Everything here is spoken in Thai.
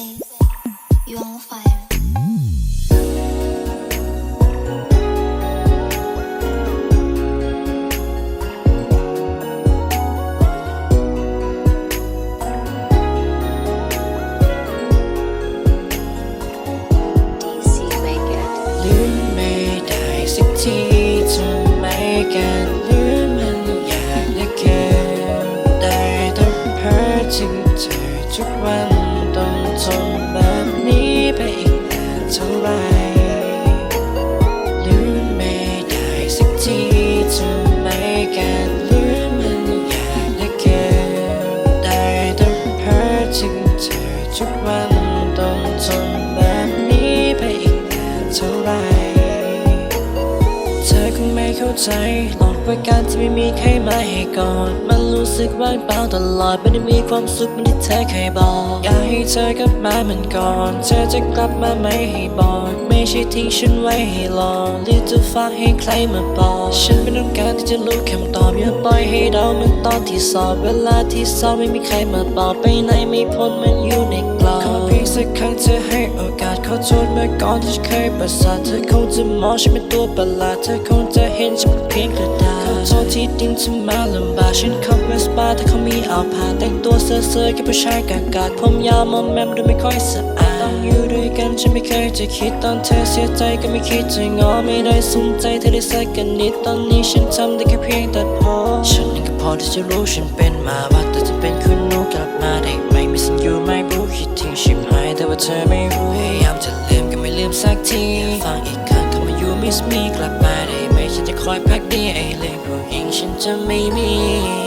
say you on fire. ลืมไม่ได้สักทีทำไมกันลืมมันยากเหลือเกินได้ต้องเพ้อถึงเธอทุกวัน ทนแบบนี้ไปอีกนานเท่าไหรลืมไม่ได้สักทีทำไมกันลืมมันอยากเหลือเกินได้ต้องเพ้อถึงเธอทุกวันต้องทนแบบนี้ไปอีกนานเท่าไหร ธอคงไม่เข้าใจหรอกว่าการที่ไม่มีใครมาให้กอดมันรู้สึกว่างเปล่าตลอดไม่ได้มีความสุขเหมือนที่เธอเคยบอกอยากให้เธอกลับมาเหมือนก่อน เธอจะกลับมาไหมให้บอก ไม่ใช่ทิ้งฉันไว้ให้รอหรือจะฝากให้ใครมาบอกฉันไม่ต้องการที่จะรู้คำตอบอย่าปล่อยให้เดาเหมือนตอนที่สอบเวลาที่สอบไม่มีใครมาบอกไปไหนไม่พ้นมันอยู่ใน สักครั้งเธอให้โอกาสขอโทษเมื่อก่อนที่เคยประสาทเธอคงจะมองฉันเป็นตัวประหลาดเธอคงจะเห็นฉันเป็นเพียงกระดาษขอโทษที่ดิ้นฉันมาลำบากฉันขับเวสป้าแต่เขามีเอาผ่าแต่งตัวเซ่อๆกับผู้ชายกากาดผมยาวมอมแมมดูไม่ค่อยสะอาดต้องอยู่ด้วยกันฉันไม่เคยจะคิดตอนเธอเสียใจก็ไม่คิดจะงอไม่ได้สนใจเธอได้สักกันนิดตอนนี้ฉันทำได้แค่เพียงตัดพอฉันเองก็พอที่จะรู้ฉันเป็นมาว่าแต่จะเป็นคุณ ทีฟังอีกครั้งคำว่า you miss me กลับมาได้ไหมฉันจะคอยพักดีไอ้เรื่องผู้หญิงฉันจะไม่มี